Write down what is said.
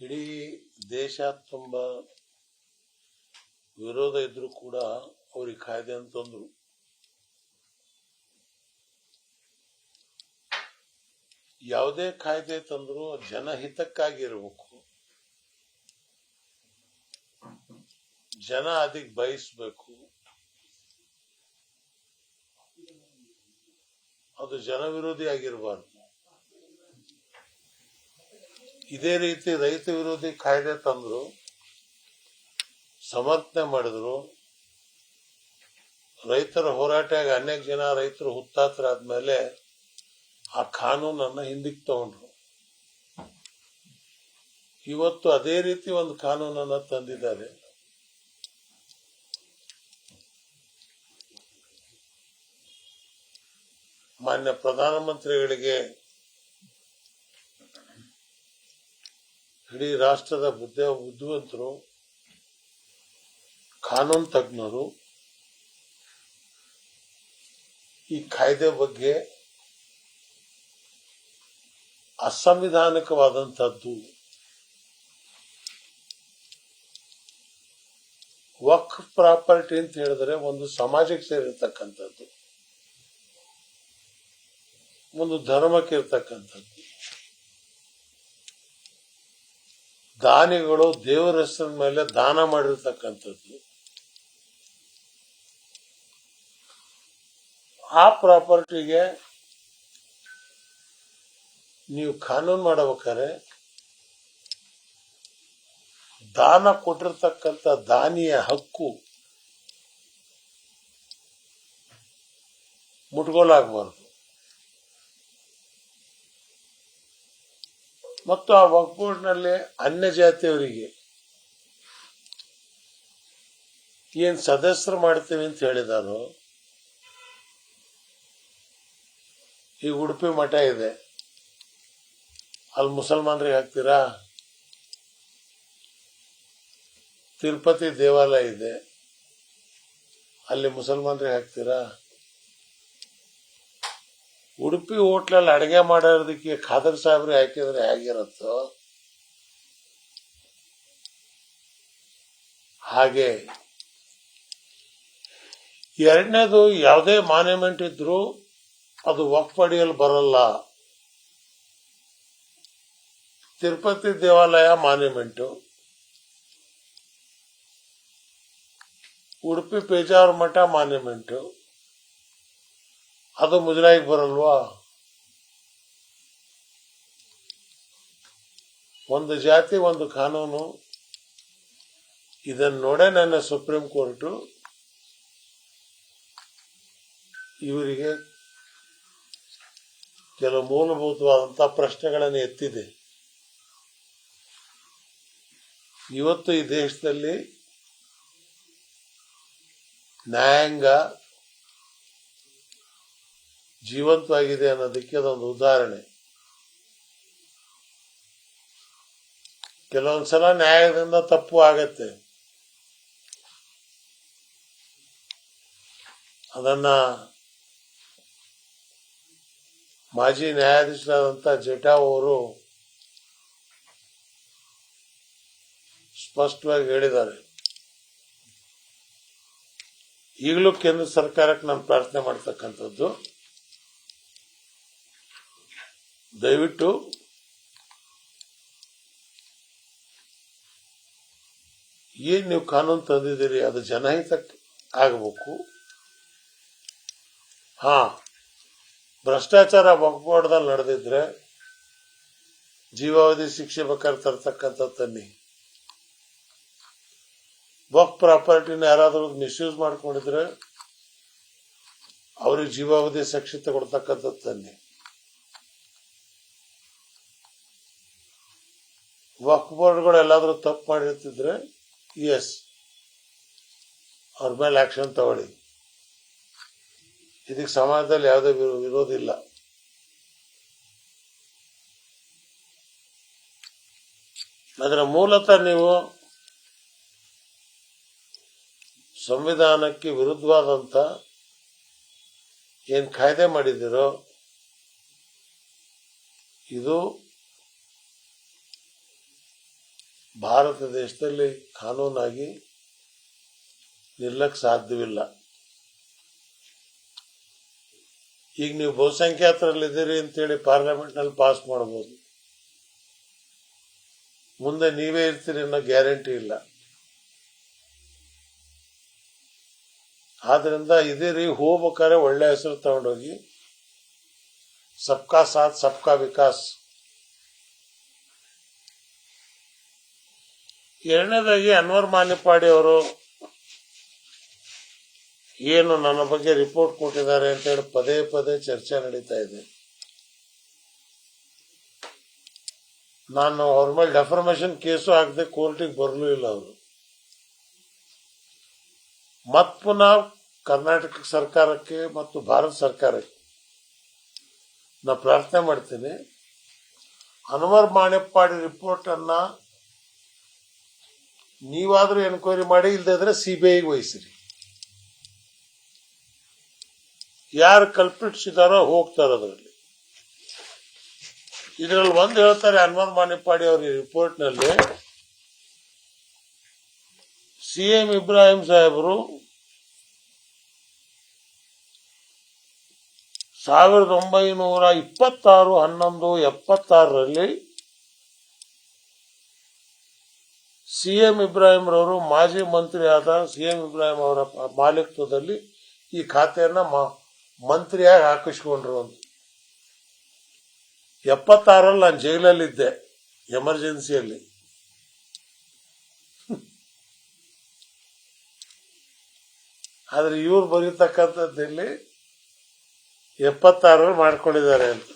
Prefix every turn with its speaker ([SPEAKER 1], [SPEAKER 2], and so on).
[SPEAKER 1] ಇಡೀ ದೇಶ ತುಂಬ ವಿರೋಧ ಇದ್ರೂ ಕೂಡ ಅವ್ರಿಗೆ ಕಾಯ್ದೆ ಅಂತಂದ್ರು ಯಾವುದೇ ಕಾಯ್ದೆ ತಂದ್ರು ಜನಹಿತಕ್ಕಾಗಿರ್ಬೇಕು. ಜನ ಅದಕ್ಕೆ ಬಯಸ್ಬೇಕು. ಅದು ಜನ ವಿರೋಧಿ ಆಗಿರಬಾರ್ದು. ಇದೇ ರೀತಿ ರೈತ ವಿರೋಧಿ ಕಾಯ್ದೆ ತಂದ್ರು, ಸಮರ್ಥನೆ ಮಾಡಿದ್ರು, ರೈತರ ಹೋರಾಟಾಗ ಅನೇಕ ಜನ ರೈತರು ಹುತ್ತಾತರಾದ್ಮೇಲೆ ಆ ಕಾನೂನನ್ನ ಹಿಂದಕ್ಕೆ ತಗೊಂಡ್ರು. ಇವತ್ತು ಅದೇ ರೀತಿ ಒಂದು ಕಾನೂನನ್ನ ತಂದಿದ್ದಾರೆ. ಮಾನ್ಯ ಪ್ರಧಾನಮಂತ್ರಿಗಳಿಗೆ ಇಡೀ ರಾಷ್ಟ್ರದ ಬುದ್ಧ ಬುದ್ಧಿವಂತರು, ಕಾನೂನು ತಜ್ಞರು, ಈ ಕಾಯ್ದೆ ಬಗ್ಗೆ ಅಸಂವಿಧಾನಿಕವಾದಂಥದ್ದು. ವಕ್ ಪ್ರಾಪರ್ಟಿ ಅಂತ ಹೇಳಿದ್ರೆ ಒಂದು ಸಮಾಜಕ್ಕೆ ಸೇರಿರ್ತಕ್ಕಂಥದ್ದು. ಒಂದು ಧರ್ಮಕ್ಕೆ ಇರ್ತಕ್ಕಂಥದ್ದು. ದಾನಿಗಳು ದೇವರ ಹೆಸರಿನ ಮೇಲೆ ದಾನ ಮಾಡಿರ್ತಕ್ಕಂಥದ್ದು. ಆ ಪ್ರಾಪರ್ಟಿಗೆ ನೀವು ಕಾನೂನು ಮಾಡಬೇಕಾದ್ರೆ ದಾನ ಕೊಟ್ಟಿರ್ತಕ್ಕಂಥ ದಾನಿಯ ಹಕ್ಕು ಮುಟ್ಗೋಲಾಗಬಾರ್ದು. ಮತ್ತು ಆ ಒಗ್ಗೂಡಿನಲ್ಲಿ ಅನ್ಯ ಜಾತಿಯವರಿಗೆ ಏನ್ ಸದಸ್ಯರು ಮಾಡ್ತೀವಿ ಅಂತ ಹೇಳಿದಾರೋ. ಈ ಉಡುಪಿ ಮಠ ಇದೆ. ಅಲ್ಲಿ ಮುಸಲ್ಮಾನರಿಗೆ ಹಾಕ್ತೀರಾ? ತಿರುಪತಿ ದೇವಾಲಯ ಇದೆ. ಅಲ್ಲಿ ಮುಸಲ್ಮಾನರಿಗೆ ಹಾಕ್ತೀರಾ? ಉಡುಪಿ ಹೋಟ್ಲಲ್ಲಿ ಅಡುಗೆ ಮಾಡೋದಕ್ಕೆ ಖಾದರ್ ಸಾಹೇಬ್ರೆ ಹಾಕಿದ್ರೆ ಹೇಗಿರುತ್ತೋ ಹಾಗೆ ಎರಡನೇದು ಯಾವುದೇ ಮಾನ್ಯುಮೆಂಟ್ ಇದ್ರೂ ಅದು ಒಪ್ಪಡಿಯಲ್ಲಿ ಬರಲ್ಲ. ತಿರುಪತಿ ದೇವಾಲಯ ಮಾನ್ಯುಮೆಂಟು ಉಡುಪಿ ಪೇಜಾವರ ಮಠ ಮಾನ್ಯುಮೆಂಟು ಅದು ಮುಜರಾಯಿಗೆ ಬರಲ್ವಾ? ಒಂದು ಜಾತಿ, ಒಂದು ಕಾನೂನು. ಇದನ್ನು ನೋಡೇ ನನ್ನ ಸುಪ್ರೀಂ ಕೋರ್ಟು. ಇವರಿಗೆ ಕೆಲವು ಮೂಲಭೂತವಾದಂತಹ ಪ್ರಶ್ನೆಗಳನ್ನು ಎತ್ತಿದೆ. ಇವತ್ತು ಈ ದೇಶದಲ್ಲಿ ನ್ಯಾಯಾಂಗ ಜೀವಂತವಾಗಿದೆ ಅನ್ನೋದಕ್ಕೆ ಅದೊಂದು ಉದಾಹರಣೆ. ಕೆಲವೊಂದ್ಸಲ ನ್ಯಾಯದಿಂದ ತಪ್ಪು ಆಗತ್ತೆ. ಅದನ್ನ ಮಾಜಿ ನ್ಯಾಯಾಧೀಶರಾದಂತ ಜಟಾ ಅವರು ಸ್ಪಷ್ಟವಾಗಿ ಹೇಳಿದ್ದಾರೆ. ಈಗಲೂ ಕೇಂದ್ರ ಸರ್ಕಾರಕ್ಕೆ ನಾನು ಪ್ರಾರ್ಥನೆ ಮಾಡ್ತಕ್ಕಂಥದ್ದು ದಯವಿಟ್ಟು ಏನ್ ನೀವು ಕಾನೂನು ತಂದಿದ್ದೀರಿ, ಅದು ಜನಹಿತ ಆಗಬೇಕು. ಹಾ, ಭ್ರಷ್ಟಾಚಾರ ಒಗ್ಗೂಡದಲ್ಲಿ ನಡೆದಿದ್ರೆ ಜೀವಾವಧಿ ಶಿಕ್ಷೆ ಬೇಕಾದ್ರೆ ತರ್ತಕ್ಕಂಥ ತನ್ನಿ. ಬಕ್ ಪ್ರಾಪರ್ಟಿನ ಯಾರಾದರೂ ಮಿಸ್ಯೂಸ್ ಮಾಡ್ಕೊಂಡಿದ್ರೆ ಅವ್ರಿಗೆ ಜೀವಾವಧಿ ಶಿಕ್ಷೆ ಕೊಡ್ತಕ್ಕಂಥ ತನ್ನಿ. ವಕ್ ಬೋರ್ಡ್ಗಳು ಎಲ್ಲಾದರೂ ತಪ್ಪು ಮಾಡಿರ್ತಿದ್ರೆ ಎಸ್ ಅವ್ರ ಮೇಲೆ ಆಕ್ಷನ್ ತಗೊಳ್ಳಿ. ಇದಕ್ಕೆ ಸಮಾಜದಲ್ಲಿ ಯಾವುದೇ ವಿರೋ- ವಿರೋಧ ಇಲ್ಲ. ಅದರ ಮೂಲತಃ ನೀವು ಸಂವಿಧಾನಕ್ಕೆ ವಿರುದ್ಧವಾದಂತ ಏನು ಕಾಯ್ದೆ ಮಾಡಿದ್ದೀರೋ, ಇದು ಭಾರತ ದೇಶದಲ್ಲಿ ಕಾನೂನಾಗಿ ನಿಲ್ಲಕ್ಕೆ ಸಾಧ್ಯವಿಲ್ಲ. ಈಗ ನೀವು ಬಹುಸಂಖ್ಯಾತರಲ್ಲಿದ್ದೀರಿ ಅಂತೇಳಿ ಪಾರ್ಲಿಮೆಂಟ್ನಲ್ಲಿ ಪಾಸ್ ಮಾಡ್ಬೋದು. ಮುಂದೆ ನೀವೇ ಇರ್ತೀರಿ ಅನ್ನೋ ಗ್ಯಾರಂಟಿ ಇಲ್ಲ. ಆದ್ರಿಂದ ರೀ ಹೋಗ್ಬೇಕಾದ್ರೆ ಒಳ್ಳೆ ಹೆಸರು ತಗೊಂಡೋಗಿ. ಸಬ್ಕಾ ಸಾಥ್, ಸಬ್ಕಾ ವಿಕಾಸ್. ಎರಡನೇದಾಗಿ ಅನ್ವರ್ ಮಾನಿಪಾಡಿ ಅವರು ಏನು ನನ್ನ ಬಗ್ಗೆ ರಿಪೋರ್ಟ್ ಕೊಟ್ಟಿದ್ದಾರೆ ಅಂತ ಹೇಳಿ ಪದೇ ಪದೇ ಚರ್ಚೆ ನಡೀತಾ ಇದೆ. ನಾನು ಅವ್ರ ಮೇಲೆ ಡೆಫರ್ಮೇಶನ್ ಕೇಸು ಹಾಕದೆ ಕೋರ್ಟಿಗೆ ಬರಲೂ ಇಲ್ಲ ಅವರು. ಮತ್ ಪುನಃ ಕರ್ನಾಟಕ ಸರ್ಕಾರಕ್ಕೆ ಮತ್ತು ಭಾರತ ಸರ್ಕಾರಕ್ಕೆ ನಾ ಪ್ರಾರ್ಥನೆ ಮಾಡ್ತೀನಿ. ಅನ್ವರ್ ಮಾಣಿಪ್ಪಾಡಿ ರಿಪೋರ್ಟ್ ಅನ್ನ ನೀವಾದ್ರೂ ಎನ್ಕ್ವೈರಿ ಮಾಡಿ ಇಲ್ಲದಿದ್ರೆ ಸಿಬಿಐಗೆ ವಹಿಸಿರಿ. ಯಾರು ಕಲ್ಪಿಸಿದಾರೋ ಹೋಗ್ತಾರೆ ಅದರಲ್ಲಿ ಇದರಲ್ಲಿ ಒಂದು ಹೇಳ್ತಾರೆ ಹನುಮಾನ್ ಮಾನಿಪಾಡಿ ಅವರ ರಿಪೋರ್ಟ್ನಲ್ಲಿ ಸಿ ಎಂ ಇಬ್ರಾಹಿಂ ಸಾಹೇಬರು ಸಾವಿರದ ಒಂಬೈನೂರ ಇಪ್ಪತ್ತಾರು, ಹನ್ನೊಂದು, ಎಪ್ಪತ್ತಾರರಲ್ಲಿ ಸಿ ಎಂ ಇಬ್ರಾಹಿಂ ರವರು ಮಾಜಿ ಮಂತ್ರಿ ಆದ ಸಿ ಎಂ ಇಬ್ರಾಹಿಂ ಅವರ ಮಾಲೀಕತ್ವದಲ್ಲಿ ಈ ಖಾತೆಯನ್ನ ಮಂತ್ರಿಯಾಗಿ ಹಾಕಿಸ್ಕೊಂಡ್ರು ಅಂತ ಎಪ್ಪತ್ತಾರಲ್ಲಿ ನಾನು ಜೈಲಲ್ಲಿದ್ದೆ, ಎಮರ್ಜೆನ್ಸಿಯಲ್ಲಿ. ಆದರೆ ಇವ್ರು ಬರೀತಕ್ಕಂಥದ್ದಲ್ಲಿ ಎಪ್ಪತ್ತಾರಲ್ಲಿ ಮಾಡ್ಕೊಂಡಿದ್ದಾರೆ ಅಂತ.